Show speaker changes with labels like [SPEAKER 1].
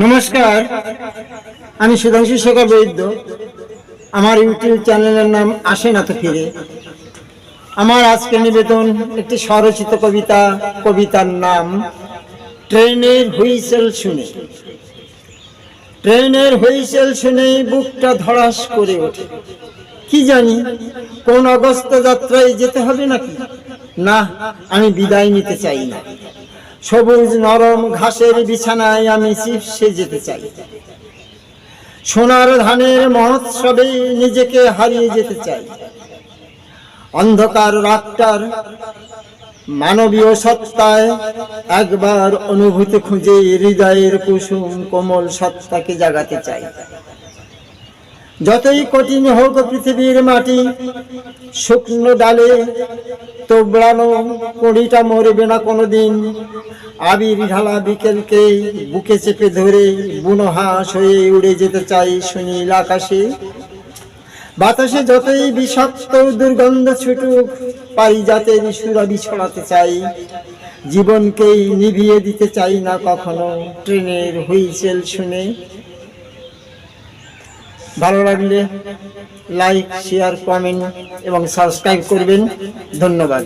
[SPEAKER 1] নমস্কার, আমি সুধাংশু শেখর বৈদ্য। আমার ইউটিউব চ্যানেলের নাম আসে না তো ফিরে। আমার আজকে নিবেদন একটি স্বরচিত কবিতা, কবিতার নাম, ট্রেনের হুইসেল শুনে। ট্রেনের হুইসেল শুনে বুকটা ধড়াস করে ওঠে। কি জানি, কোন অগস্ত যাত্রায় যেতে হবে নাকি? না, আমি বিদায় নিতে চাই না। সবুজ নরম ঘাসের বিছানায় আমি চিপসে যেতে চাই। সোনার ধানের মহোৎসবে নিজেকে হারিয়ে যেতে চাই। অন্ধকার রাতটার মানবীয় সত্তায় একবার অনুভূতি খুঁজে হৃদয়ের কুসুম কোমল সত্তাকে জাগাতে চাই। যতই কঠিন হোক পৃথিবীর মাটি, শুকনো ডালে তোবড়ানো কড়িটা মরবে না কোনোদিন। আবির ঢালা বিকেলকে বুকে চেপে ধরে বুনো হাঁস হয়ে উড়ে যেতে চাই সুনীল আকাশে। বাতাসে যতই বিষাক্ত দুর্গন্ধ ছুটুক পারিজাতের সুরাবি ছড়াতে চাই। জীবনকেই নিভিয়ে দিতে চাই না কখনো। ট্রেনের হুইসেল শুনে ভালো লাগলে লাইক শেয়ার কমেন্ট এবং সাবস্ক্রাইব করবেন। ধন্যবাদ।